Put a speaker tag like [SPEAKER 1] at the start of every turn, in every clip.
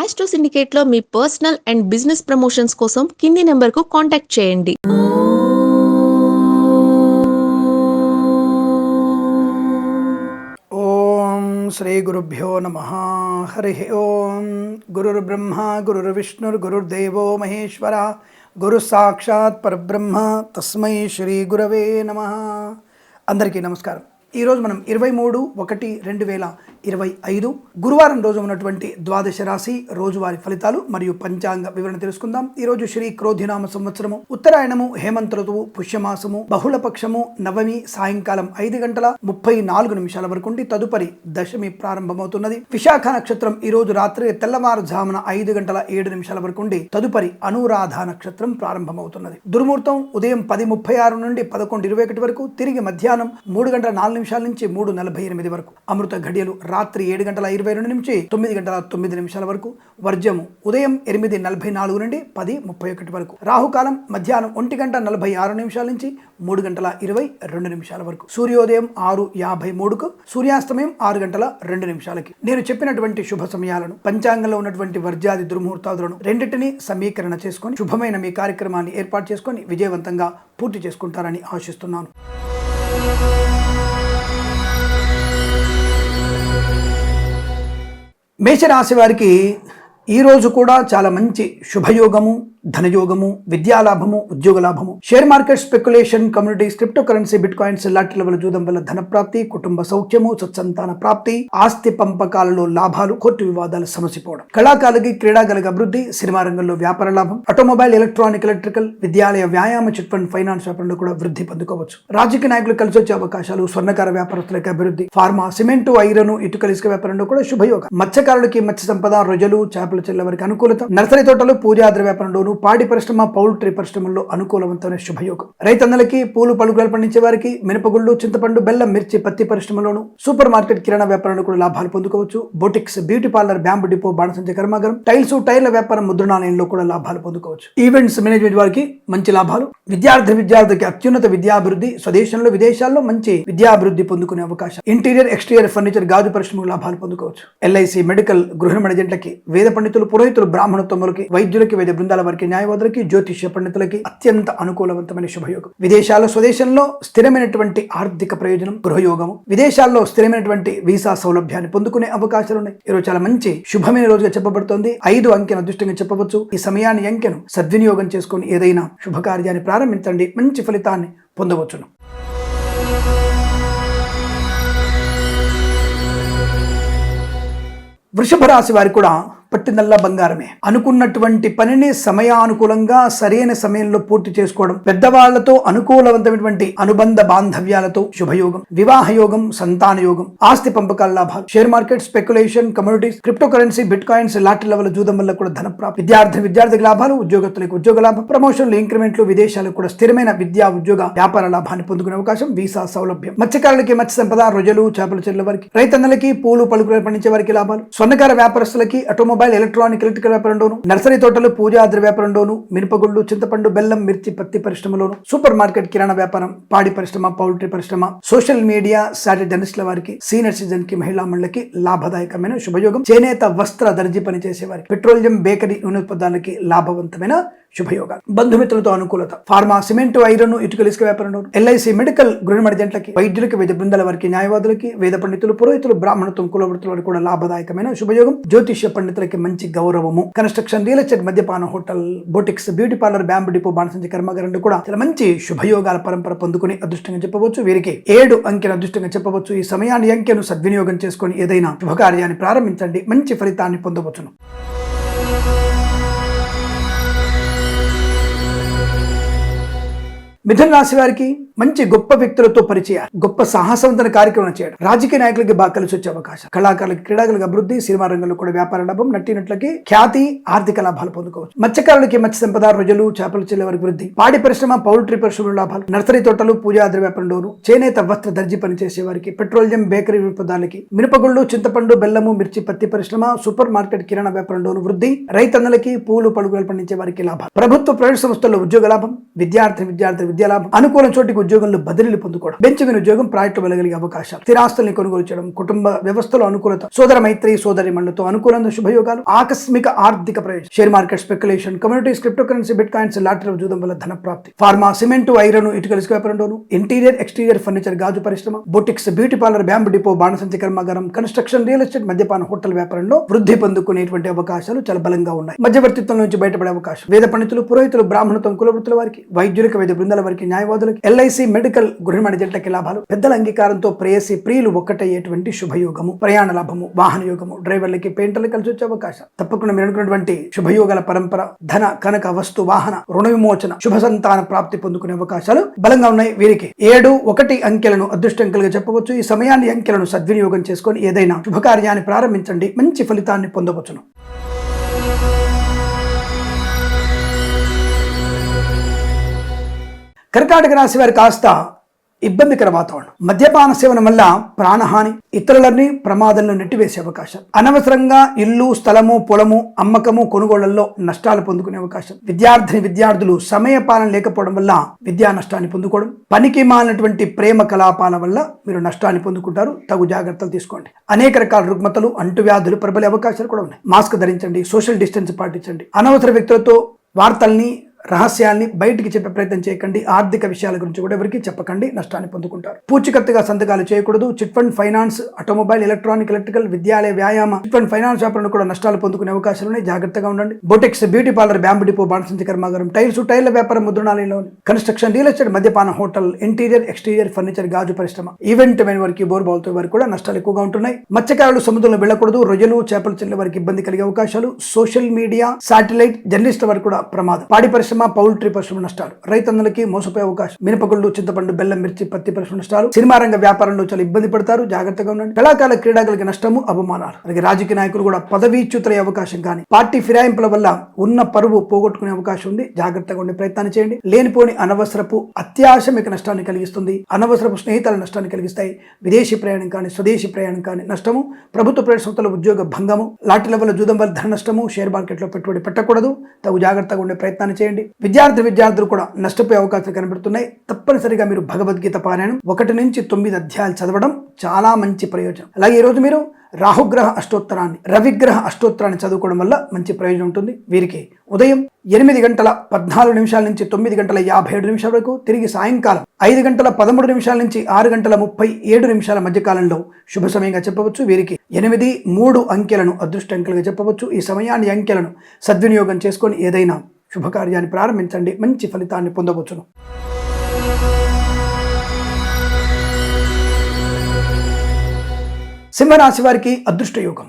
[SPEAKER 1] astro syndicate లో మీ personal and business promotions కోసం కింది నెంబర్ కు కాంటాక్ట్ చేయండి
[SPEAKER 2] ఓం శ్రీ గురుభ్యో నమ హరి ఓం గురుర్ బ్రహ్మ గురుర్ విష్ణుర్ గురుర్దేవో మహేశ్వర గురు సాక్షాత్ పరబ్రహ్మ తస్మై శ్రీ గురవే నమ అందరికీ నమస్కారం ఈరోజు మనం ఇరవై మూడు ఒకటి రెండు వేల ఇరవై ఐదు గురువారం రోజు ఉన్నటువంటి ద్వాదశ రాశి రోజువారి ఫలితాలు మరియు పంచాంగ వివరణ తెలుసుకుందాం ఈరోజు శ్రీ క్రోధినామ సంవత్సరము ఉత్తరాయణము హేమంత ఋతువు పుష్యమాసము బహుళపక్షము నవమి సాయంకాలం ఐదు గంటల ముప్పై నాలుగు నిమిషాల వరకు తదుపరి దశమి ప్రారంభమవుతున్నది విశాఖ నక్షత్రం ఈ రోజు రాత్రి తెల్లవారుజామున ఐదు గంటల ఏడు నిమిషాల వరకు తదుపరి అనురాధ నక్షత్రం ప్రారంభమవుతున్నది దుర్ముహూర్తం ఉదయం పది ముప్పై ఆరు నుండి పదకొండు ఇరవై ఒకటి వరకు తిరిగి మధ్యాహ్నం మూడు గంటల నాలుగు నిమిషాల నుంచి మూడు నలభై ఎనిమిది వరకు అమృత ఘడియలు రాత్రి ఏడు గంటల ఇరవై రెండు నుంచి తొమ్మిది గంటల తొమ్మిది నిమిషాల వరకు వర్జము ఉదయం ఎనిమిది నలభై నాలుగు నుండి పది ముప్పై ఒకటి వరకు రాహుకాలం మధ్యాహ్నం ఒంటి గంట నలభై ఆరు నిమిషాల నుంచి మూడు గంటల ఇరవై రెండు నిమిషాల వరకు సూర్యోదయం ఆరు యాభై మూడుకు సూర్యాస్తమయం ఆరు గంటల రెండు నిమిషాలకి నేను చెప్పినటువంటి శుభ సమయాలను పంచాంగంలో ఉన్నటువంటి వర్జాది దుర్ముహూర్తాదులను రెండింటినీ సమీకరణ చేసుకొని శుభమైన మీ కార్యక్రమాన్ని ఏర్పాటు చేసుకొని విజయవంతంగా పూర్తి చేసుకుంటారని ఆశిస్తున్నాను మేషరాశి వారికి ఈరోజు కూడా చాలా మంచి శుభయోగము ధనయోగము విద్యాలాభము ఉద్యోగ లాభము share market speculation communities crypto currency bit bitcoins ఇలాంటి వల్ల చూడడం వల్ల ధన ప్రాప్తి కుటుంబ సౌఖ్యము సత్సంతాన ప్రాప్తి ఆస్తి పంపకాలలో లాభాలు కోర్టు వివాదాలు సమసిపోవడం కళాకాలకి క్రీడాకారులకు అభివృద్ధి సినిమా రంగంలో వ్యాపార లాభం ఆటోమొబైల్ ఎలక్ట్రానిక్ ఎలక్ట్రికల్ విద్యాలయ వ్యాయామ చిట్ ఫండ్ ఫైనాన్స్ వ్యాపారంలో కూడా వృద్ధి పొందుకోవచ్చు రాజకీయ నాయకులు కలిసి వచ్చే అవకాశాలు స్వర్ణకార వ్యాపారస్తులకు అభివృద్ధి ఫార్మా సిమెంట్ ఐరన్ ఇటు ఇసుక వ్యాపారంలో కూడా శుభయోగం మత్స్యకారులకి మత్స్య సంపద రొజలు చేపల చెల్లె వారికి అనుకూలత నర్సరీ తోటలు పూజాద్ర వ్యాపారంలో పరిశ్రమలు పాడి పరిశ్రమ పౌల్ట్రీ పరిశ్రమల్లో అనుకూలవంతమైన శుభయోగం రైతన్నలకి పూలు పలుకులు పండించే వారికి మినపగుళ్ళు చింతపండు బెల్లం మిర్చి పత్తి పరిశ్రమలోను సూపర్ మార్కెట్ కిరాణా వ్యాపారంలో కూడా లాభాలు పొందుకోవచ్చు boutiques beauty parlour bamboo depot బాణసంచ కర్మాగారం టైల్స్ టైర్ల వ్యాపారం ముద్రణాలయంలో కూడా లాభాలు పొందుకోవచ్చు ఈవెంట్స్ మేనేజ్మెంట్ వారికి మంచి లాభాలు విద్యార్థి విద్యార్థికి అత్యున్నత విద్యాభివృద్ధి స్వదేశంలో విదేశాల్లో మంచి విద్యాభివృద్ధి పొందుకునే అవకాశం ఇంటీరియర్ ఎక్స్టీరియర్ ఫర్నిచర్ గాజు పరిశ్రమకు లాభాలు పొందుకోవచ్చు ఎల్ఐసి మెడికల్ గృహ మేనేజెంట్లకి వేద పండితులు పురోహితులు బ్రాహ్మణోత్తములకి వైద్యులకి వైద్య బృందాల వారికి మనకి న్యాయవాదులకి జ్యోతిష్య పండితులకి అత్యంత అనుకూలవంతమైన శుభయోగం విదేశాల స్వదేశంలో స్థిరమైనటువంటి ఆర్థిక ప్రయోజనం గృహయోగము విదేశాల్లో స్థిరమైనటువంటి వీసా సౌలభ్యాన్ని పొందుకునే అవకాశాలు ఉన్నాయి ఈరోజు చాలా మంచి శుభమైన రోజుగా చెప్పబడుతోంది ఐదు అంకెను అదృష్టంగా చెప్పవచ్చు ఈ సమయాన్ని అంకెను సద్వినియోగం చేసుకుని ఏదైనా శుభకార్యాన్ని ప్రారంభించండి మంచి ఫలితాన్ని పొందవచ్చును వృషభ రాశి వారికి కూడా నల్ల బంగారమే అనుకున్నటువంటి పనిని సమయానుకూలంగా సరైన సమయంలో పూర్తి చేసుకోవడం పెద్దవాళ్లతో అనుకూలవంతమైనటువంటి అనుబంధ బాంధవ్యాలతో శుభయోగం వివాహ యోగం సంతాన యోగం ఆస్తి పంపకాల లాభాలు share market speculation communities crypto currency bit coins lottery level జూదం వల్ల కూడా ధన ప్రాప్తి విద్యార్థి విద్యార్థికి లాభాలు ఉద్యోగస్తులకు ఉద్యోగ లాభం ప్రమోషన్లు ఇంక్రిమెంట్లు విదేశాలకు కూడా స్థిరమైన విద్యా ఉద్యోగ వ్యాపార లాభాన్ని పొందుకునే అవకాశం వీసా సౌలభ్యం మత్స్యకారులకి మత్స్య సంపద రొజలు చేపల చెట్ల వారికి రైతన్నలకి పూలు పలుకులు పండించే వారికి లాభాలు స్వర్ణకార వ్యాపారస్తులకి ఆటోమొబైల్ ఆటోమొబైల్ ఎలక్ట్రానిక్ ఎలక్ట్రికల్ వ్యాపారంలోను నర్సరీ తోటలు పూజాద్రి వ్యాపారంలోను మినపగుళ్ళు చింతపండు బెల్లం మిర్చి పత్తి పరిశ్రమలోను సూపర్ మార్కెట్ కిరాణా వ్యాపారం పాడి పరిశ్రమ పౌల్ట్రీ పరిశ్రమ సోషల్ మీడియా సాటి జర్నలిస్టుల వారికి సీనియర్ సిటిజన్ కి మహిళా మండలికి లాభదాయకమైన శుభయోగం చేనేత వస్త్ర దర్జీ పనిచేసే వారికి పెట్రోలియం బేకరీ నూనె ఉత్పత్తులకి లాభవంతమైన శుభయోగాలు బంధుమిత్రులతో అనుకూలత ఫార్మా సిమెంట్ ఐరన్ ఇటుకలు ఇసుక వ్యాపారంలో ఎల్ఐసి మెడికల్ గృహమడిజెంట్లకి వైద్యులకి వైద్య బృందాల వారికి న్యాయవాదులకి వేద పండితులు పురోహితులు బ్రాహ్మణత్వం కులవృత్తుల వారికి కూడా లాభదాయకమైన శుభయోగం జ్యోతిష్య పండితులకి మంచి గౌరవము కన్స్ట్రక్షన్ రియల్ ఎస్టేట్ మద్యపాన hotel boutiques beauty parlour bamboo depot బాణసంచి కర్మగారంలో కూడా చాలా మంచి శుభయోగాల పరంపర పొందుకుని అదృష్టంగా చెప్పవచ్చు వీరికి ఏడు అంకెలు అదృష్టంగా చెప్పవచ్చు ఈ సమయాన్ని అంకెను సద్వినియోగం చేసుకొని ఏదైనా శుభకార్యాన్ని ప్రారంభించండి మంచి ఫలితాన్ని పొందవచ్చును మిథున రాశి వారికి మంచి గొప్ప వ్యక్తులతో పరిచయాలు గొప్ప సాహసవంతన కార్యక్రమం చేయడం రాజకీయ నాయకులకి బాగా కలిసి వచ్చే అవకాశం కళాకారులకి క్రీడాకులకు అభివృద్ధి సినిమా రంగంలో కూడా వ్యాపార లాభం నటినట్లకి ఖ్యాతి ఆర్థిక లాభాలు పొందుకోవచ్చు మత్స్యకారులకి మత్స్య సంపద రొజలు చేపలు చెల్లె వారికి వృద్ధి పాడి పరిశ్రమ పౌల్ట్రీ పరిశ్రమ లాభాలు నర్సరీ తోటలు పూజా లోను చేనేత వస్త్ర దర్జీ పనిచేసే వారికి పెట్రోలియం బేకరీ విపదాలకి మినపగుళ్ళు చింతపండు బెల్లము మిర్చి పత్తి పరిశ్రమ సూపర్ మార్కెట్ కిరాణా వ్యాపారంలోను వృద్ధి రైతన్నలకి పూలు పడుగులు పండించే వారికి లాభాలు ప్రభుత్వ ప్రైవేట్ సంస్థల్లో ఉద్యోగ లాభం విద్యార్థి విద్యార్థి విద్యా లాభం అనుకూల చోటికి ఉద్యోగంలో బదిలీలు పొందుకోవడం బెంచ్ మీద ఉద్యోగం ప్రాజెక్టు వెళ్ళగలిగే అవకాశాలు స్థిరాస్తుల్ని కొనుగోలు చేయడం కుటుంబ వ్యవస్థలో అనుకూలత సోదర మైత్రి సోదరి మండలతో అనుకూలంగా శుభయోగాలు ఆకస్మిక ఆర్థిక ప్రయోజనం share market speculation communities crypto currency bit coins lottery ఉద్యోగం వల్ల ధన ప్రాప్తి ఫార్మా సిమెంట్ ఐరన్ ఇటుకల వ్యాపారంలోను ఇంటీరియర్ ఎక్స్టీరియర్ ఫర్నిచర్ గాజు పరిశ్రమ boutiques beauty parlour bamboo depot బాణసంతి కర్మాగారం కన్స్ట్రక్షన్ రియల్ ఎస్టేట్ మద్యపాన హోటల్ వ్యాపారంలో వృద్ధి పొందుకునేటువంటి అవకాశాలు చాలా బలంగా ఉన్నాయి మధ్యవర్తిత్వం నుంచి బయటపడే అవకాశం వేద పండితులు పురోహితులు బ్రాహ్మణత్వం కుల వృత్తుల వారికి వైద్యులకు వైద్య బృందాల వారికి న్యాయవాదులకు ఎల్ఐసి ప్రేయసి మెడికల్ గృహిణి లాభాలు పెద్దల అంగీకారంతో ప్రేయసి ప్రియులు ఒక్కటయ్యేటువంటి శుభయోగము ప్రయాణ లాభము వాహన యోగము డ్రైవర్లకి పెయింటర్లు కలిసి వచ్చే అవకాశం తప్పకుండా మీరు అనుకున్నటువంటి శుభయోగాల పరంపర ధన కనక వస్తు వాహన రుణ విమోచన శుభ సంతాన ప్రాప్తి పొందుకునే అవకాశాలు బలంగా ఉన్నాయి వీరికి ఏడు ఒకటి అంకెలను అంకెలుగా చెప్పవచ్చు ఈ సమయాన్ని అంకెలను సద్వినియోగం చేసుకొని ఏదైనా శుభకార్యాన్ని ప్రారంభించండి మంచి ఫలితాన్ని పొందవచ్చును కర్కాటక రాశి వారు కాస్త ఇబ్బందికర వాతావరణం మద్యపాన సేవనం వల్ల ప్రాణహాని ఇతరులని ప్రమాదంలో నెట్టివేసే అవకాశం అనవసరంగా ఇల్లు స్థలము పొలము అమ్మకము కొనుగోళ్లలో నష్టాలు పొందుకునే అవకాశం విద్యార్థిని విద్యార్థులు సమయ పాలన లేకపోవడం వల్ల విద్యా నష్టాన్ని పొందుకోవడం పనికి మాలినటువంటి ప్రేమ కలాపాల వల్ల మీరు నష్టాన్ని పొందుకుంటారు తగు జాగ్రత్తలు తీసుకోండి అనేక రకాల రుగ్మతలు అంటువ్యాధులు ప్రబలే అవకాశాలు కూడా ఉన్నాయి మాస్క్ ధరించండి సోషల్ డిస్టెన్స్ పాటించండి అనవసర వ్యక్తులతో వార్తల్ని రహస్యాన్ని బయటికి చెప్పే ప్రయత్నం చేయకండి ఆర్థిక విషయాల గురించి కూడా ఎవరికి చెప్పకండి నష్టాన్ని పొందుకుంటారు పూచికత్తుగా సంతకాలు చేయకూడదు chit fund finance automobile electronic electrical విద్యాలయ వ్యాయామ చిట్ ఫండ్ ఫైనాన్స్ వ్యాపారంలో కూడా నష్టాలు పొందుకునే అవకాశాలు ఉన్నాయి జాగ్రత్తగా ఉండండి boutiques beauty parlour bamboo depot బాణసంచి కర్మాగారం టైల్స్ టైర్ల వ్యాపారం ముద్రణాలయంలో కన్స్ట్రక్షన్ రియల్ ఎస్టేట్ మద్యపాన హోటల్ ఇంటీరియర్ ఎక్స్టీరియర్ ఫర్నిచర్ గాజు పరిశ్రమ ఈవెంట్ మైన వారికి బోర్ బావుతో వారికి కూడా నష్టాలు ఎక్కువగా ఉంటున్నాయి మత్స్యకారులు సముద్రంలో వెళ్ళకూడదు రొయ్యలు చేపలు చెల్లె వారికి ఇబ్బంది కలిగే అవకాశాలు సోషల్ మీడియా శాటిలైట్ జర్నలిస్ట్ వారికి కూడా ప్రమాదం పాడి పరిశ్రమ పరిశ్రమ పౌల్ట్రీ పరిశ్రమ నష్టాలు రైతన్నలకి మోసపోయే అవకాశం మినపగుళ్ళు చింతపండు బెల్లం మిర్చి పత్తి పరిశ్రమ నష్టాలు సినిమా రంగ వ్యాపారంలో చాలా ఇబ్బంది పడతారు జాగ్రత్తగా ఉండండి కళాకాల క్రీడాకులకి నష్టము అవమానాలు అలాగే రాజకీయ నాయకులు కూడా పదవీచ్యుతులయ్యే అవకాశం కానీ పార్టీ ఫిరాయింపుల వల్ల ఉన్న పరువు పోగొట్టుకునే అవకాశం ఉంది జాగ్రత్తగా ఉండే ప్రయత్నాన్ని చేయండి లేనిపోని అనవసరపు అత్యాశమిక నష్టాన్ని కలిగిస్తుంది అనవసరపు స్నేహితుల నష్టాన్ని కలిగిస్తాయి విదేశీ ప్రయాణం కానీ స్వదేశీ ప్రయాణం కానీ నష్టము ప్రభుత్వ ప్రయాణ సంస్థల ఉద్యోగ భంగము లాటి లెవెల్ జూదం వల్ల ధర నష్టము షేర్ మార్కెట్లో పెట్టుబడి పెట్టకూడదు తగు జాగ్రత్తగా ఉండే ప్రయత్నాన్ని చేయండి చేయండి విద్యార్థి విద్యార్థులు కూడా నష్టపోయే అవకాశాలు కనబడుతున్నాయి తప్పనిసరిగా మీరు భగవద్గీత పారాయణం ఒకటి నుంచి తొమ్మిది అధ్యాయాలు చదవడం చాలా మంచి ప్రయోజనం అలాగే ఈరోజు మీరు రాహుగ్రహ అష్టోత్తరాన్ని రవిగ్రహ అష్టోత్తరాన్ని చదువుకోవడం వల్ల మంచి ప్రయోజనం ఉంటుంది వీరికి ఉదయం ఎనిమిది గంటల పద్నాలుగు నిమిషాల నుంచి తొమ్మిది గంటల యాభై ఏడు నిమిషాల వరకు తిరిగి సాయంకాలం ఐదు గంటల పదమూడు నిమిషాల నుంచి ఆరు గంటల ముప్పై ఏడు నిమిషాల మధ్యకాలంలో శుభ సమయంగా చెప్పవచ్చు వీరికి ఎనిమిది మూడు అంకెలను అదృష్ట అంకెలుగా చెప్పవచ్చు ఈ సమయాన్ని అంకెలను సద్వినియోగం చేసుకొని ఏదైనా శుభకార్యాన్ని ప్రారంభించండి మంచి ఫలితాన్ని పొందవచ్చును సింహరాశి వారికి అదృష్టయోగం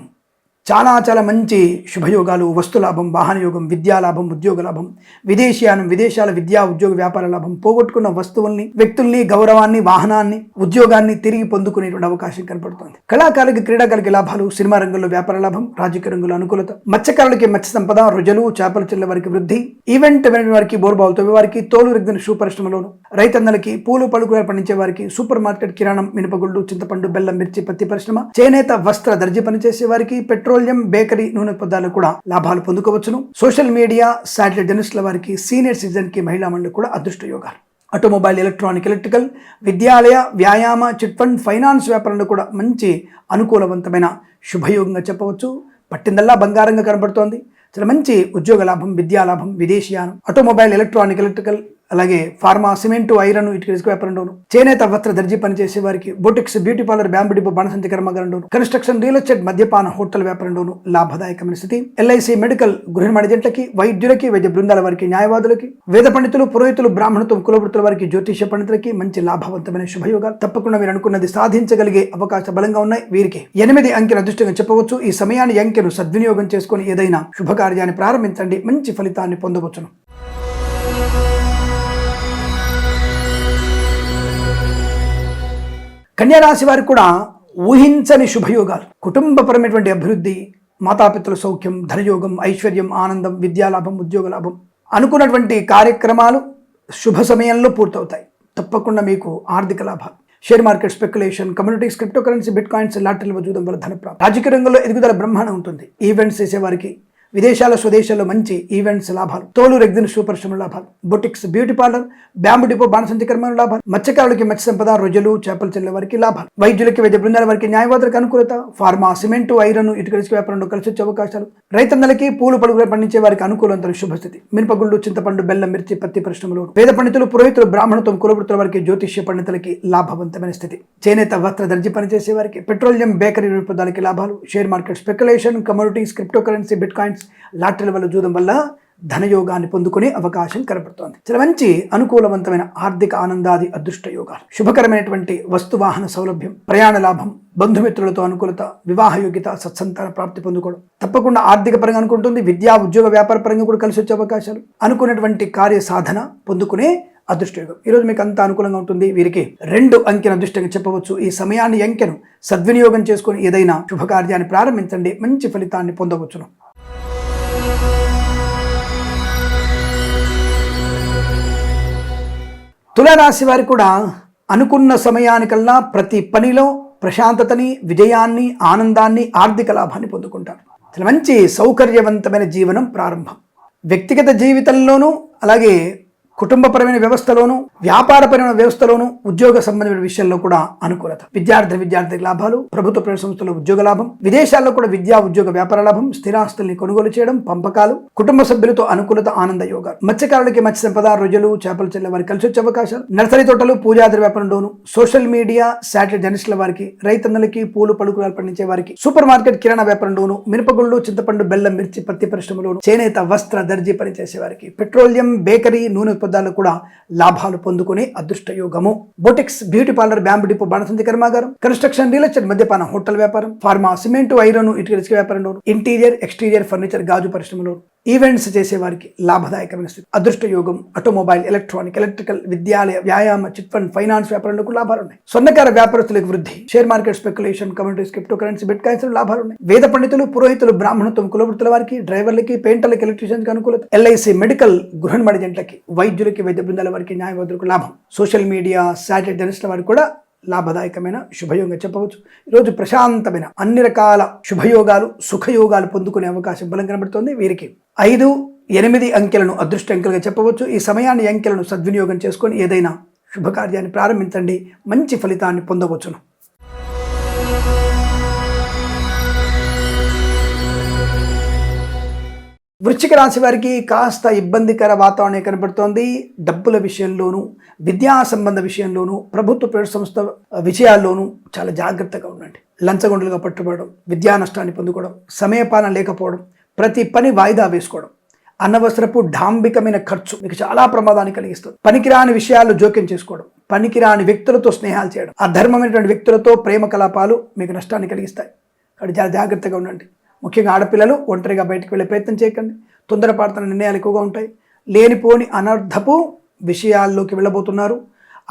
[SPEAKER 2] చాలా చాలా మంచి శుభయోగాలు వస్తులాభం వాహనయోగం విద్యాలాభం ఉద్యోగ లాభం విదేశీయానం విదేశాల విద్యా ఉద్యోగ వ్యాపార లాభం పోగొట్టుకున్న వస్తువుల్ని వ్యక్తుల్ని గౌరవాన్ని వాహనాన్ని ఉద్యోగాన్ని తిరిగి పొందుకునేటువంటి అవకాశం కనపడుతుంది కళాకారులకి క్రీడాకారులకి లాభాలు సినిమా రంగంలో వ్యాపార లాభం రాజకీయ రంగంలో అనుకూలత మత్స్యకారులకి మత్స్య సంపద రుజలు చేపల చెల్లె వారికి వృద్ధి ఈవెంట్ వారికి బోర్బావులు తవ్వే వారికి తోలు రిగ్గిన షూ పరిశ్రమలోను రైతన్నలకి పూలు పలుకులు పండించే వారికి సూపర్ మార్కెట్ కిరాణం మినపగుళ్ళు చింతపండు బెల్లం మిర్చి పత్తి పరిశ్రమ చేనేత వస్త్ర దర్జీ పనిచేసే వారికి పెట్రోల్ పెట్రోలియం బేకరీ నూనె పదార్థాలు కూడా లాభాలు పొందుకోవచ్చును సోషల్ మీడియా శాటిలైట్ జర్నలిస్టుల వారికి సీనియర్ సిటిజన్ కి మహిళా మండలి కూడా అదృష్ట యోగాలు ఆటోమొబైల్ ఎలక్ట్రానిక్ ఎలక్ట్రికల్ విద్యాలయ వ్యాయామ చిట్ ఫండ్ ఫైనాన్స్ వ్యాపారంలో కూడా మంచి అనుకూలవంతమైన శుభయోగంగా చెప్పవచ్చు పట్టిందల్లా బంగారంగా కనబడుతోంది చాలా మంచి ఉద్యోగ లాభం విద్యా లాభం విదేశీయానం ఆటోమొబైల్ ఎలక్ట్రానిక్ ఎలక్ట్రికల్ అలాగే ఫార్మా సిమెంటు ఐరన్ ఇటు ఇసుక వ్యాపారంలోను చేనేత వస్త్ర దర్జీ పనిచేసే వారికి boutiques beauty parlour bamboo depot బాణసంతి డోను కన్స్ట్రక్షన్ రియల్ ఎస్టేట్ మద్యపాన హోటల్ డోను లాభదాయకమైన స్థితి ఎల్ఐసి మెడికల్ గృహ మణిజెంట్లకి వైద్యులకి వైద్య బృందాల వారికి న్యాయవాదులకి వేద పండితులు పురోహితులు బ్రాహ్మణత్వం కులవృత్తుల వారికి జ్యోతిష పండితులకి మంచి లాభవంతమైన శుభయోగాలు తప్పకుండా మీరు అనుకున్నది సాధించగలిగే అవకాశం బలంగా ఉన్నాయి వీరికి ఎనిమిది అంకెల అదృష్టంగా చెప్పవచ్చు ఈ సమయాన్ని అంకెను సద్వినియోగం చేసుకుని ఏదైనా శుభకార్యాన్ని ప్రారంభించండి మంచి ఫలితాన్ని పొందవచ్చును కన్యారాశి వారికి కూడా ఊహించని శుభయోగాలు కుటుంబపరమైనటువంటి అభివృద్ధి మాతాపితల సౌఖ్యం ధనయోగం ఐశ్వర్యం ఆనందం విద్యాలాభం ఉద్యోగ లాభం అనుకున్నటువంటి కార్యక్రమాలు శుభ సమయంలో పూర్తవుతాయి తప్పకుండా మీకు ఆర్థిక లాభాలు share market speculation communities crypto currency bit coins లాటరీలు చూడడం వల్ల ధనప్రాప్తి రాజకీయ రంగంలో ఎదుగుదల బ్రహ్మాండం ఉంటుంది ఈవెంట్స్ చేసేవారికి విదేశాల స్వదేశాల్లో మంచి ఈవెంట్స్ లాభాలు తోలు రెగ్జిన్ సూపర్ శ్రమ లాభాలు boutiques beauty parlour bamboo depot బాణసంచి లాభాలు మత్స్యకారులకి మత్స్య సంపద రొజలు చేపలు చెల్లె వారికి లాభాలు వైద్యులకి వైద్య బృందాల వారికి న్యాయవాదులకు అనుకూలత ఫార్మా సిమెంట్ ఐరన్ ఇటుక ఇసుక వ్యాపారంలో కలిసి వచ్చే అవకాశాలు రైతన్నలకి పూలు పడుగులు పండించే వారికి అనుకూలంతరం శుభస్థితి మినపగుళ్ళు చింతపండు బెల్లం మిర్చి పత్తి పరిశ్రమలు పేద పండితులు పురోహితులు బ్రాహ్మణత్వం కులవృత్తుల వారికి జ్యోతిష్య పండితులకి లాభవంతమైన స్థితి చేనేత వస్త్ర దర్జీ పనిచేసే వారికి పెట్రోలియం బేకరీ విపదాలకి లాభాలు share market speculation commodities crypto currency bit coins friends లాటరీల వల్ల చూడడం వల్ల ధనయోగాన్ని పొందుకునే అవకాశం కనబడుతోంది చాలా మంచి అనుకూలవంతమైన ఆర్థిక ఆనందాది అదృష్ట యోగాలు శుభకరమైనటువంటి వస్తువాహన సౌలభ్యం ప్రయాణ లాభం బంధుమిత్రులతో అనుకూలత వివాహ యోగ్యత సత్సంతాన ప్రాప్తి పొందుకోవడం తప్పకుండా ఆర్థిక పరంగా అనుకుంటుంది విద్యా ఉద్యోగ వ్యాపార పరంగా కూడా కలిసి వచ్చే అవకాశాలు అనుకున్నటువంటి కార్య సాధన పొందుకునే అదృష్టయోగం ఈరోజు మీకు అంత అనుకూలంగా ఉంటుంది వీరికి రెండు అంకెను అదృష్టంగా చెప్పవచ్చు ఈ సమయాన్ని అంకెను సద్వినియోగం చేసుకుని ఏదైనా శుభకార్యాన్ని ప్రారంభించండి మంచి ఫలితాన్ని పొందవచ్చును తులారాశి వారి కూడా అనుకున్న సమయానికల్లా ప్రతి పనిలో ప్రశాంతతని విజయాన్ని ఆనందాన్ని ఆర్థిక లాభాన్ని పొందుకుంటారు అసలు మంచి సౌకర్యవంతమైన జీవనం ప్రారంభం వ్యక్తిగత జీవితంలోనూ అలాగే కుటుంబపరమైన వ్యవస్థలోను వ్యాపారపరమైన వ్యవస్థలోను ఉద్యోగ సంబంధమైన విషయంలో కూడా అనుకూలత విద్యార్థి విద్యార్థికి లాభాలు ప్రభుత్వ సంస్థల ఉద్యోగ లాభం విదేశాల్లో కూడా విద్యా ఉద్యోగ వ్యాపార లాభం స్థిరాస్తుల్ని కొనుగోలు చేయడం పంపకాలు కుటుంబ సభ్యులతో అనుకూలత ఆనంద యోగాలు మత్స్యకారులకి మత్స్య సంపద రొయ్యలు చేపలు చెల్లె వారికి కలిసి వచ్చే అవకాశాలు నర్సరీ తోటలు పూజాద్రి వ్యాపారంలోను సోషల్ మీడియా శాటిలైట్ జర్నలిస్టుల వారికి రైతన్నలకి పూలు పలుకులు పండించే వారికి సూపర్ మార్కెట్ కిరాణా వ్యాపారంలోను మిరపగుళ్ళు చింతపండు బెల్లం మిర్చి పత్తి పరిశ్రమలోను చేనేత వస్త్ర దర్జీ పనిచేసే వారికి పెట్రోలియం బేకరీ నూనె దాన్ని కూడా లాభాలు పొందుకునే అదృష్ట యోగము boutiques beauty parlour bamboo depot బాణసంతి కర్మాగారం కన్స్ట్రక్షన్ రియల్ ఎస్టేట్ మద్యపాన హోటల్ వ్యాపారం ఫార్మా సిమెంట్ ఐరన్ ఇటు వ్యాపారంలో ఇంటీరియర్ ఎక్స్టీరియర్ ఫర్నిచర్ గాజు పరిశ్రమలో ఈవెంట్స్ చేసేవారికి లాభదాయకమైన స్థితి అదృష్ట యోగం ఆటోమొబైల్ ఎలక్ట్రానిక్ ఎలక్ట్రికల్ విద్యాలయ వ్యాయామ చిట్ ఫండ్ ఫైనాన్స్ వ్యాపారంలో లాభాలు ఉన్నాయి స్వర్ణకార వ్యాపారస్తులకు వృద్ధి share market speculation communities crypto currency bit coins లాభాలు ఉన్నాయి వేద పండితులు పురోహితులు బ్రాహ్మణత్వం కులవృత్తుల వారికి డ్రైవర్లకి పెయింటర్లకి ఎలక్ట్రీషియన్స్ అనుకూలత ఎల్ఐసి మెడికల్ గృహ మడిజెంట్లకి వైద్యులకి వైద్య బృందాల వారికి న్యాయవాదులకు లాభం సోషల్ మీడియా శాటిలైట్ జర్నలిస్ట్ల వారికి కూడా లాభదాయకమైన శుభయోగం చెప్పవచ్చు ఈరోజు ప్రశాంతమైన అన్ని రకాల శుభయోగాలు సుఖయోగాలు పొందుకునే అవకాశం బలం కనబడుతోంది వీరికి ఐదు ఎనిమిది అంకెలను అదృష్ట అంకెలుగా చెప్పవచ్చు ఈ సమయాన్ని అంకెలను సద్వినియోగం చేసుకొని ఏదైనా శుభకార్యాన్ని ప్రారంభించండి మంచి ఫలితాన్ని పొందవచ్చును వృశ్చిక రాశి వారికి కాస్త ఇబ్బందికర వాతావరణం కనబడుతోంది డబ్బుల విషయంలోనూ విద్యా సంబంధ విషయంలోనూ ప్రభుత్వ ప్రైవేట్ సంస్థ విషయాల్లోనూ చాలా జాగ్రత్తగా ఉండండి లంచగొండలుగా పట్టుబడడం విద్యా నష్టాన్ని పొందుకోవడం సమయపాలన లేకపోవడం ప్రతి పని వాయిదా వేసుకోవడం అనవసరపు ఢాంబికమైన ఖర్చు మీకు చాలా ప్రమాదాన్ని కలిగిస్తుంది పనికిరాని విషయాలు జోక్యం చేసుకోవడం పనికిరాని వ్యక్తులతో స్నేహాలు చేయడం అధర్మమైనటువంటి వ్యక్తులతో ప్రేమ కలాపాలు మీకు నష్టాన్ని కలిగిస్తాయి కాబట్టి చాలా జాగ్రత్తగా ఉండండి ముఖ్యంగా ఆడపిల్లలు ఒంటరిగా బయటకు వెళ్ళే ప్రయత్నం చేయకండి తొందరపడుతున్న నిర్ణయాలు ఎక్కువగా ఉంటాయి లేనిపోని అనర్థపు విషయాల్లోకి వెళ్ళబోతున్నారు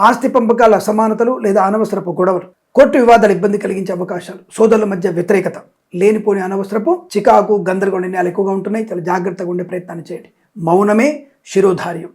[SPEAKER 2] ఆస్తి పంపకాల అసమానతలు లేదా అనవసరపు గొడవలు కోర్టు వివాదాలు ఇబ్బంది కలిగించే అవకాశాలు సోదరుల మధ్య వ్యతిరేకత లేనిపోని అనవసరపు చికాకు గందరగోళ నిర్ణయాలు ఎక్కువగా ఉంటున్నాయి చాలా జాగ్రత్తగా ఉండే ప్రయత్నాన్ని చేయండి మౌనమే శిరోధార్యం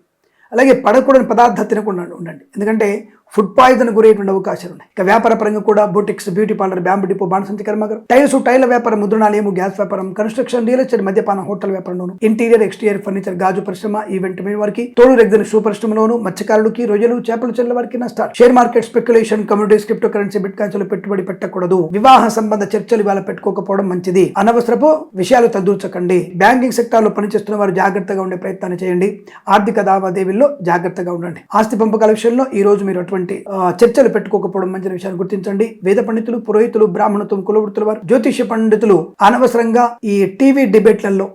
[SPEAKER 2] అలాగే పడకూడని పదార్థాలు తినకుండా ఉండండి ఎందుకంటే ఫుడ్ పాయిజన్ గురయ్యేటువంటి అవకాశాలు ఉన్నాయి ఇక వ్యాపార పరంగా కూడా boutiques beauty parlour bamboo depot బాణసంచి కర్మగారు టైల్స్ టైల్ వ్యాపారం ముద్రణాలయము గ్యాస్ వ్యాపారం కన్స్ట్రక్షన్ రియల్ ఎస్టేట్ మద్యపానం హోటల్ వ్యాపారంలోను ఇంటీరియర్ ఎక్స్టీరియర్ ఫర్నిచర్ గాజు పరిశ్రమ ఈవెంట్ మీద వారికి తోడు రెగ్జన్ షూ పరిశ్రమలోను మత్స్యకారులకి రొయ్యలు చేపలు చెల్లెల వారికి నష్టాలు share market speculation communities crypto currency bit కాయిన్స్లో పెట్టుబడి పెట్టకూడదు వివాహ సంబంధ చర్చలు ఇవాళ పెట్టుకోకపోవడం మంచిది అనవసరపు విషయాలు తగ్గించకండి బ్యాంకింగ్ లో పనిచేస్తున్న వారు జాగ్రత్తగా ఉండే ప్రయత్నాన్ని చేయండి ఆర్థిక లావాదేవీల్లో జాగ్రత్తగా ఉండండి ఆస్తి పంపకాల విషయంలో ఈ రోజు మీరు ఉన్నటువంటి చర్చలు పెట్టుకోకపోవడం మంచి విషయాన్ని గుర్తించండి వేద పండితులు పురోహితులు బ్రాహ్మణత్వం కులవృత్తుల వారు జ్యోతిష్య పండితులు అనవసరంగా ఈ టీవీ డిబేట్లలో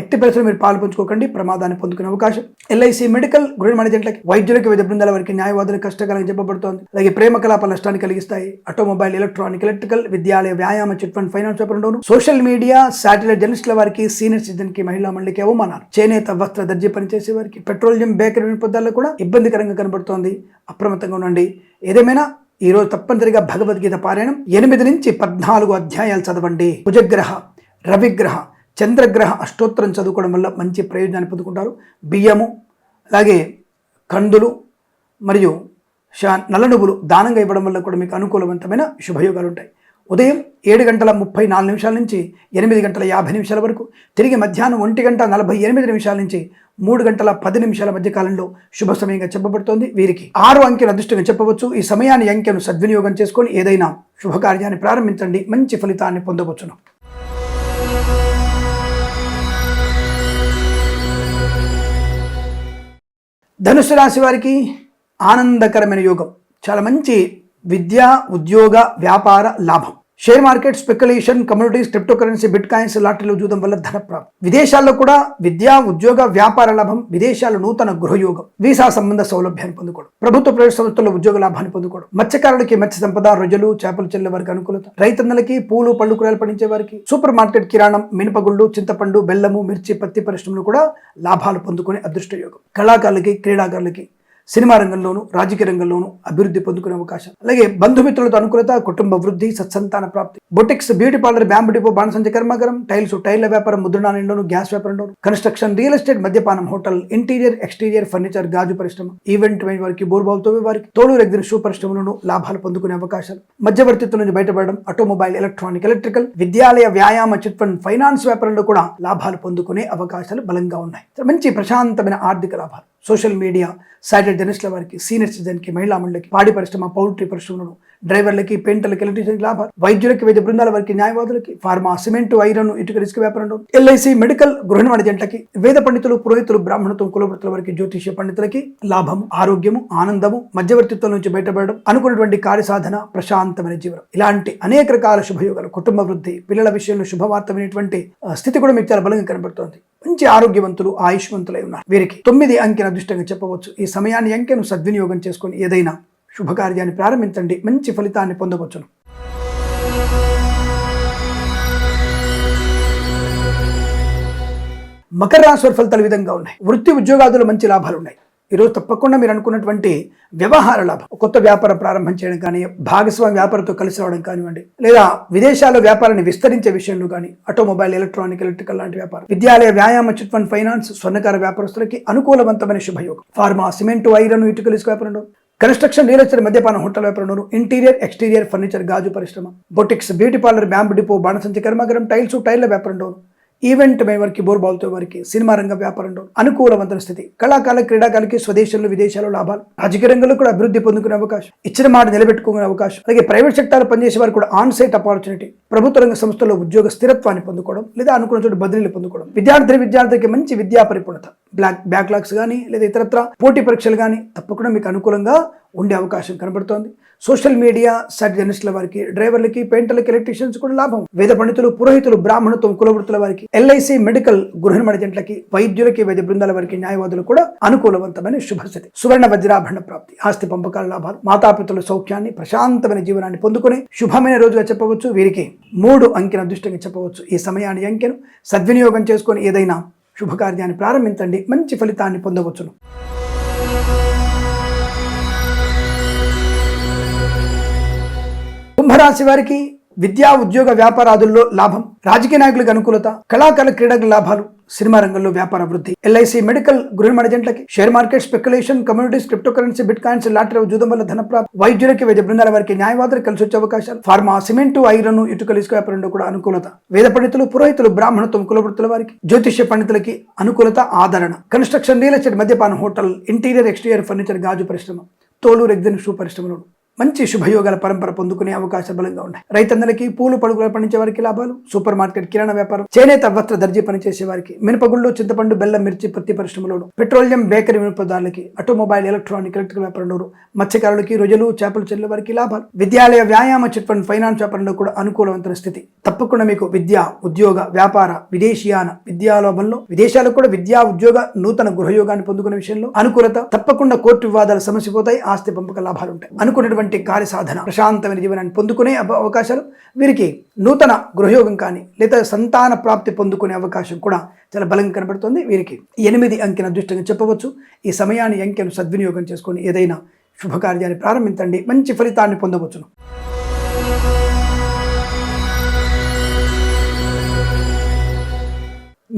[SPEAKER 2] ఎట్టి పరిస్థితులు మీరు పాల్పంచుకోకండి ప్రమాదాన్ని పొందుకునే అవకాశం ఎల్ఐసి మెడికల్ గృహ మేనేజెంట్లకి వైద్యులకి వైద్య బృందాల వారికి న్యాయవాదులు కష్టకాలని చెప్పబడుతోంది అలాగే ప్రేమ కలాప నష్టాన్ని కలిగిస్తాయి ఆటోమొబైల్ ఎలక్ట్రానిక్ ఎలక్ట్రికల్ విద్యాలయ వ్యాయామ చిట్ ఫండ్ ఫైనాన్స్ వ్యాపారంలోను సోషల్ మీడియా శాటిలైట్ జర్నలిస్టుల వారికి సీనియర్ సిటిజన్ కి మహిళా మండలికి అవమానాలు చేనేత వస్త్ర దర్జీ పనిచేసే వారికి పెట్రోలియం బేకరీ పదాల్లో కూడా ఇబ్బందికరంగా కనబడుతోంది అప్రమత్తంగా ఉండండి ఏదేమైనా ఈరోజు తప్పనిసరిగా భగవద్గీత పారాయణం ఎనిమిది నుంచి పద్నాలుగు అధ్యాయాలు చదవండి భుజగ్రహ రవిగ్రహ చంద్రగ్రహ అష్టోత్తరం చదువుకోవడం వల్ల మంచి ప్రయోజనాన్ని పొందుకుంటారు బియ్యము అలాగే కందులు మరియు షా నల్ల దానంగా ఇవ్వడం వల్ల కూడా మీకు అనుకూలవంతమైన శుభయోగాలు ఉంటాయి ఉదయం ఏడు గంటల ముప్పై నాలుగు నిమిషాల నుంచి ఎనిమిది గంటల యాభై నిమిషాల వరకు తిరిగి మధ్యాహ్నం ఒంటి గంట నలభై ఎనిమిది నిమిషాల నుంచి మూడు గంటల పది నిమిషాల మధ్య కాలంలో శుభ సమయంగా చెప్పబడుతోంది వీరికి ఆరు అంకెలు అదృష్టంగా చెప్పవచ్చు ఈ సమయాన్ని అంకెను సద్వినియోగం చేసుకొని ఏదైనా శుభకార్యాన్ని ప్రారంభించండి మంచి ఫలితాన్ని పొందవచ్చును ధనుసు రాశి వారికి ఆనందకరమైన యోగం చాలా మంచి విద్య ఉద్యోగ వ్యాపార లాభం share market speculation communities crypto currency bit coins లాటరీలో చూడడం వల్ల ధన ప్రాప్తి విదేశాల్లో కూడా విద్యా ఉద్యోగ వ్యాపార లాభం విదేశాల నూతన గృహయోగం వీసా సంబంధ సౌలభ్యాన్ని పొందుకోవడం ప్రభుత్వ ప్రైవేట్ సంస్థల్లో ఉద్యోగ లాభాన్ని పొందుకోవడం మత్స్యకారులకి మత్స్య సంపద రొజలు చేపలు చెల్లె వారికి అనుకూలత రైతన్నలకి పూలు పళ్ళు కూరలు పండించే వారికి సూపర్ మార్కెట్ కిరాణం మినపగుళ్ళు చింతపండు బెల్లము మిర్చి పత్తి పరిశ్రమలు కూడా లాభాలు పొందుకునే అదృష్టయోగం కళాకారులకి క్రీడాకారులకి సినిమా రంగంలోనూ రాజకీయ రంగంలోనూ అభివృద్ధి పొందుకునే అవకాశం అలాగే బంధుమిత్రులతో అనుకూలత కుటుంబ వృద్ధి సత్సంతాన ప్రాప్తి boutiques beauty parlour bamboo depot బాణసంచ కర్మాగారం టైల్స్ టైల్ల వ్యాపారం ముద్రణాలయంలోను గ్యాస్ వ్యాపారంలోను కన్స్ట్రక్షన్ రియల్ ఎస్టేట్ మద్యపానం హోటల్ ఇంటీరియర్ ఎక్స్టీరియర్ ఫర్నిచర్ గాజు పరిశ్రమ ఈవెంట్ వారికి బోర్బావుతో వారికి తోలు ఎగ్జిన్ షూ పరిశ్రమలను లాభాలు పొందుకునే అవకాశాలు మధ్యవర్తిత్వం నుంచి బయటపడడం ఆటోమొబైల్ ఎలక్ట్రానిక్ ఎలక్ట్రికల్ విద్యాలయ వ్యాయామ చిట్ ఫండ్ ఫైనాన్స్ వ్యాపారంలో కూడా లాభాలు పొందుకునే అవకాశాలు బలంగా ఉన్నాయి మంచి ప్రశాంతమైన ఆర్థిక లాభాలు సోషల్ మీడియా సాటర్డే జర్నలిస్టుల వారికి సీనియర్ సిటిజన్కి మహిళా మండలికి పాడి పరిశ్రమ పౌల్ట్రీ పరిశ్రమలను డ్రైవర్లకి పెయింటర్లకి ఎలక్ట్రీషియన్కి లాభాలు వైద్యులకి వైద్య బృందాల వారికి న్యాయవాదులకి ఫార్మా సిమెంట్ ఐరన్ ఇటుక రిస్క్ వ్యాపారంలో ఎల్ఐసి మెడికల్ గృహ జంటకి వేద పండితులు పురోహితులు బ్రాహ్మణత్వం కులపృతుల వారికి జ్యోతిష్య పండితులకి లాభం ఆరోగ్యము ఆనందము మధ్యవర్తిత్వం నుంచి బయటపడడం అనుకున్నటువంటి కార్యసాధన ప్రశాంతమైన జీవనం ఇలాంటి అనేక రకాల శుభయోగాలు కుటుంబ వృద్ధి పిల్లల విషయంలో శుభవార్తమైనటువంటి స్థితి కూడా మీకు చాలా బలంగా కనబడుతోంది మంచి ఆరోగ్యవంతులు ఆయుష్వంతులై ఉన్నారు వీరికి తొమ్మిది అంకెన దృష్టంగా చెప్పవచ్చు ఈ సమయాన్ని అంకెను సద్వినియోగం చేసుకొని ఏదైనా శుభకార్యాన్ని ప్రారంభించండి మంచి ఫలితాన్ని పొందవచ్చును మకర రాశి ఫలితాలు విధంగా ఉన్నాయి వృత్తి ఉద్యోగాదులు మంచి లాభాలు ఉన్నాయి ఈరోజు తప్పకుండా మీరు అనుకున్నటువంటి వ్యవహార లాభం కొత్త వ్యాపారం ప్రారంభం చేయడం కానీ భాగస్వామి వ్యాపారంతో కలిసి రావడం కానివ్వండి లేదా విదేశాల్లో వ్యాపారాన్ని విస్తరించే విషయంలో కానీ ఆటోమొబైల్ ఎలక్ట్రానిక్ ఎలక్ట్రికల్ లాంటి వ్యాపారం విద్యాలయ వ్యాయామ చిట్ ఫండ్ ఫైనాన్స్ స్వర్ణకార వ్యాపారస్తులకి అనుకూలవంతమైన శుభయోగం ఫార్మా సిమెంట్ ఐరన్ ఇటుకలు ఇసుక వ్యాపారంలో కన్స్ట్రక్షన్ రియల్ ఎస్టేట్ మద్యపాన హోటల్ వ్యాపారంలోను ఇంటీరియర్ ఎక్స్టీరియర్ ఫర్నిచర్ గాజు పరిశ్రమ boutiques beauty parlour bamboo depot బాణసంచి కర్మాగరం టైల్స్ టైర్ల వ్యాపారంలోను ఈవెంట్ బోర్ బాల్తో వారికి సినిమా రంగ వ్యాపారంలో అనుకూలవంతన స్థితి కళాకాల క్రీడాకాలకి స్వదేశంలో విదేశాల్లో లాభాలు రాజకీయ రంగంలో కూడా అభివృద్ధి పొందుకునే అవకాశం ఇచ్చిన మాట నిలబెట్టుకునే అవకాశం అలాగే ప్రైవేట్ సెక్టార్ పనిచేసే వారు కూడా ఆన్ సైట్ ఆపర్చునిటీ ప్రభుత్వ రంగ సంస్థల్లో ఉద్యోగ స్థిరత్వాన్ని పొందుకోవడం లేదా అనుకున్న చోటు బదిలీలు పొందుకోవడం విద్యార్థి విద్యార్థికి మంచి విద్యా పరిపూర్ణత బ్లాక్ బ్యాక్లాగ్స్ కానీ లేదా ఇతరత్ర పోటీ పరీక్షలు కానీ తప్పకుండా మీకు అనుకూలంగా ఉండే అవకాశం కనబడుతోంది సోషల్ మీడియా సర్ జర్నలిస్టుల వారికి డ్రైవర్లకి పెయింటర్లకి ఎలక్ట్రీషియన్స్ కూడా లాభం వేద పండితులు పురోహితులు బ్రాహ్మణత్వం కులవృత్తుల వారికి ఎల్ఐసి మెడికల్ గృహ మడిజెంట్లకి వైద్యులకి వైద్య బృందాల వారికి న్యాయవాదులు కూడా అనుకూలవంతమైన శుభస్థితి సువర్ణ వజ్రాభరణ ప్రాప్తి ఆస్తి పంపకాల లాభాలు మాతాపితల సౌఖ్యాన్ని ప్రశాంతమైన జీవనాన్ని పొందుకుని శుభమైన రోజుగా చెప్పవచ్చు వీరికి మూడు అంకెన అదృష్టంగా చెప్పవచ్చు ఈ సమయాన్ని అంకెను సద్వినియోగం చేసుకొని ఏదైనా శుభకార్యాన్ని ప్రారంభించండి మంచి ఫలితాన్ని పొందవచ్చును కుంభరాశి వారికి విద్యా ఉద్యోగ వ్యాపారాదుల్లో లాభం రాజకీయ నాయకులకు అనుకూలత కళాకాల క్రీడకు లాభాలు సినిమా రంగంలో వ్యాపార వృద్ధి ఎల్ఐసి మెడికల్ గృహ మేనేజెంట్లకి share market speculation communities crypto currency bit coins lottery ఉద్యోగం వల్ల ధనప్రాప్ వైద్యులకి వైద్య బృందాల వారికి న్యాయవాదులు కలిసి వచ్చే అవకాశాలు ఫార్మా సిమెంట్ ఐరన్ ఇటు ఇసుక వ్యాపారంలో కూడా అనుకూలత వేద పండితులు పురోహితులు బ్రాహ్మణత్వం కులవృత్తుల వారికి జ్యోతిష్య పండితులకి అనుకూలత ఆదరణ కన్స్ట్రక్షన్ రియల్ ఎస్టేట్ మద్యపాన హోటల్ ఇంటీరియర్ ఎక్స్టీరియర్ ఫర్నిచర్ గాజు పరిశ్రమ తోలు రెగ్జిన్ షూ పరిశ్రమలు మంచి శుభయోగాల పరంపర పొందుకునే అవకాశం బలంగా ఉన్నాయి రైతన్నలకి పూలు పడుగులు పండించే వారికి లాభాలు సూపర్ మార్కెట్ కిరాణా వ్యాపారం చేనేత వస్త్ర దర్జీ పనిచేసే వారికి మినపగుళ్ళు చింతపండు బెల్లం మిర్చి పత్తి పరిశ్రమలోను పెట్రోలియం బేకరీ వినియోగదారులకి ఆటోమొబైల్ ఎలక్ట్రానిక్ ఎలక్ట్రికల్ వ్యాపారంలో మత్స్యకారులకి రొజలు చేపలు చెల్లె వారికి లాభాలు విద్యాలయ వ్యాయామ చిట్ ఫండ్ ఫైనాన్స్ వ్యాపారంలో కూడా అనుకూలవంతమైన స్థితి తప్పకుండా మీకు విద్య ఉద్యోగ వ్యాపార విదేశీయాన విద్యాలోభంలో విదేశాలకు కూడా విద్యా ఉద్యోగ నూతన గృహయోగాన్ని పొందుకునే విషయంలో అనుకూలత తప్పకుండా కోర్టు వివాదాలు సమస్య పోతాయి ఆస్తి పంపక లాభాలు ఉంటాయి అనుకున్నటువంటి ఉన్నటువంటి కార్య సాధన ప్రశాంతమైన జీవనాన్ని పొందుకునే అవకాశాలు వీరికి నూతన గృహయోగం కానీ లేదా సంతాన ప్రాప్తి పొందుకునే అవకాశం కూడా చాలా బలంగా కనబడుతుంది వీరికి ఎనిమిది అంకెన అదృష్టంగా చెప్పవచ్చు ఈ సమయాన్ని అంకెను సద్వినియోగం చేసుకొని ఏదైనా శుభకార్యాన్ని ప్రారంభించండి మంచి ఫలితాన్ని పొందవచ్చును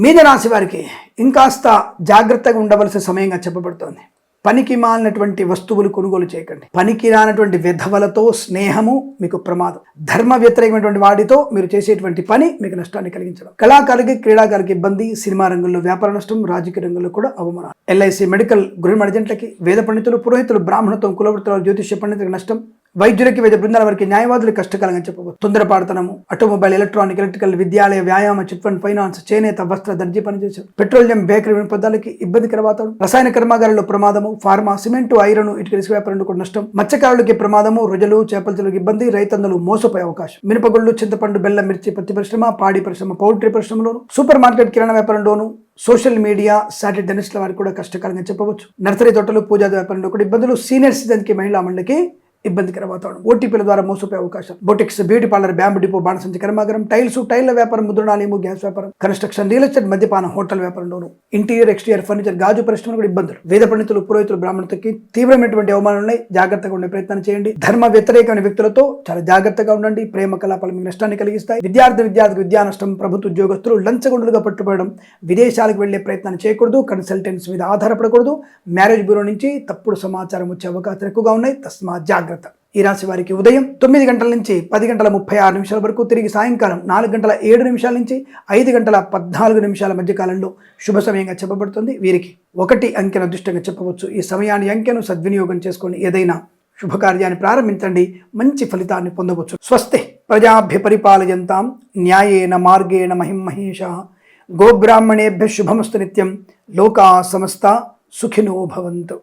[SPEAKER 2] మీనరాశి వారికి ఇంకాస్త జాగ్రత్తగా ఉండవలసిన సమయంగా చెప్పబడుతోంది పనికి మాలినటువంటి వస్తువులు కొనుగోలు చేయకండి పనికి రానటువంటి విధవలతో స్నేహము మీకు ప్రమాదం ధర్మ వ్యతిరేకమైనటువంటి వాడితో మీరు చేసేటువంటి పని మీకు నష్టాన్ని కలిగించడం కళాకారులకి క్రీడాకారులకి ఇబ్బంది సినిమా రంగంలో వ్యాపార నష్టం రాజకీయ రంగంలో కూడా అవమానాలు ఎల్ఐసి మెడికల్ గృహ అర్జెంట్లకి వేద పండితులు పురోహితులు బ్రాహ్మణత్వం కులవృత్తులు జ్యోతిష్య పండితులకు నష్టం వైద్యులకి వైద్య బృందాల వారికి న్యాయవాదులు కష్టకాలంగా చెప్పవచ్చు తొందరపాడుతనము ఆటోమొబైల్ ఎలక్ట్రానిక్ ఎలక్ట్రికల్ విద్యాలయ వ్యాయామ చిట్ ఫండ్ ఫైనాన్స్ చేనేత వస్త్ర దర్జీ పనిచేశారు పెట్రోలియం బేకరీ వినపదాలకి ఇబ్బందికర వాతావరణం రసాయన కర్మాగారంలో ప్రమాదము ఫార్మా సిమెంట్ ఐరన్ ఇటుక ఇసుక వ్యాపారంలో కూడా నష్టం మత్స్యకారులకి ప్రమాదము రొజలు చేపల ఇబ్బంది రైతన్నులు మోసపోయే అవకాశం మినపగుళ్ళు చింతపండు బెల్లం మిర్చి పత్తి పరిశ్రమ పాడి పరిశ్రమ పౌల్ట్రీ పరిశ్రమలోను సూపర్ మార్కెట్ కిరాణా వ్యాపారంలోను సోషల్ మీడియా సాటిలైట్ జర్నలిస్టుల వారికి కూడా కష్టకాలంగా చెప్పవచ్చు నర్సరీ తోటలు పూజా వ్యాపారంలో కూడా ఇబ్బందులు సీనియర్ సిటిజన్కి మహిళా మండలికి ఇబ్బందికర వాతావరణం ఓటీపీల ద్వారా మోసపోయే అవకాశం boutiques beauty parlour bamboo depot బాణసంచి కర్మాగారం టైల్స్ టైల్ల వ్యాపారం ముద్రణాలయము గ్యాస్ వ్యాపారం కన్స్ట్రక్షన్ రియల్ ఎస్టేట్ మద్యపాన హోటల్ వ్యాపారంలోను ఇంటీరియర్ ఎక్స్టీరియర్ ఫర్నిచర్ గాజు పరిశ్రమ కూడా ఇబ్బందులు వేద పండితులు పురోహితులు బ్రాహ్మణులకి తీవ్రమైనటువంటి ఉన్నాయి జాగ్రత్తగా ఉండే ప్రయత్నం చేయండి ధర్మ వ్యతిరేకమైన వ్యక్తులతో చాలా జాగ్రత్తగా ఉండండి ప్రేమ కలాపాలు మీకు నష్టాన్ని కలిగిస్తాయి విద్యార్థి విద్యార్థి విద్యా నష్టం ప్రభుత్వ ఉద్యోగస్తులు లంచగొండలుగా పట్టుబడడం విదేశాలకు వెళ్లే ప్రయత్నం చేయకూడదు కన్సల్టెంట్స్ మీద ఆధారపడకూడదు మ్యారేజ్ బ్యూరో నుంచి తప్పుడు సమాచారం వచ్చే అవకాశాలు ఎక్కువగా ఉన్నాయి తస్మా జాగ్రత్త ఈ రాశి వారికి ఉదయం తొమ్మిది గంటల నుంచి పది గంటల ముప్పై ఆరు నిమిషాల వరకు తిరిగి సాయంకాలం నాలుగు గంటల ఏడు నిమిషాల నుంచి ఐదు గంటల పద్నాలుగు నిమిషాల మధ్యకాలంలో శుభ సమయంగా చెప్పబడుతుంది వీరికి ఒకటి అంకెను అదృష్టంగా చెప్పవచ్చు ఈ సమయాన్ని అంకెను సద్వినియోగం చేసుకొని ఏదైనా శుభకార్యాన్ని ప్రారంభించండి మంచి ఫలితాన్ని పొందవచ్చు స్వస్తి ప్రజాభ్య పరిపాలయంతాం న్యాయేన మార్గేణ మహిమహేష గోబ్రాహ్మణేభ్య శుభమస్తు నిత్యం లోకా సమస్త సుఖినో భవంతు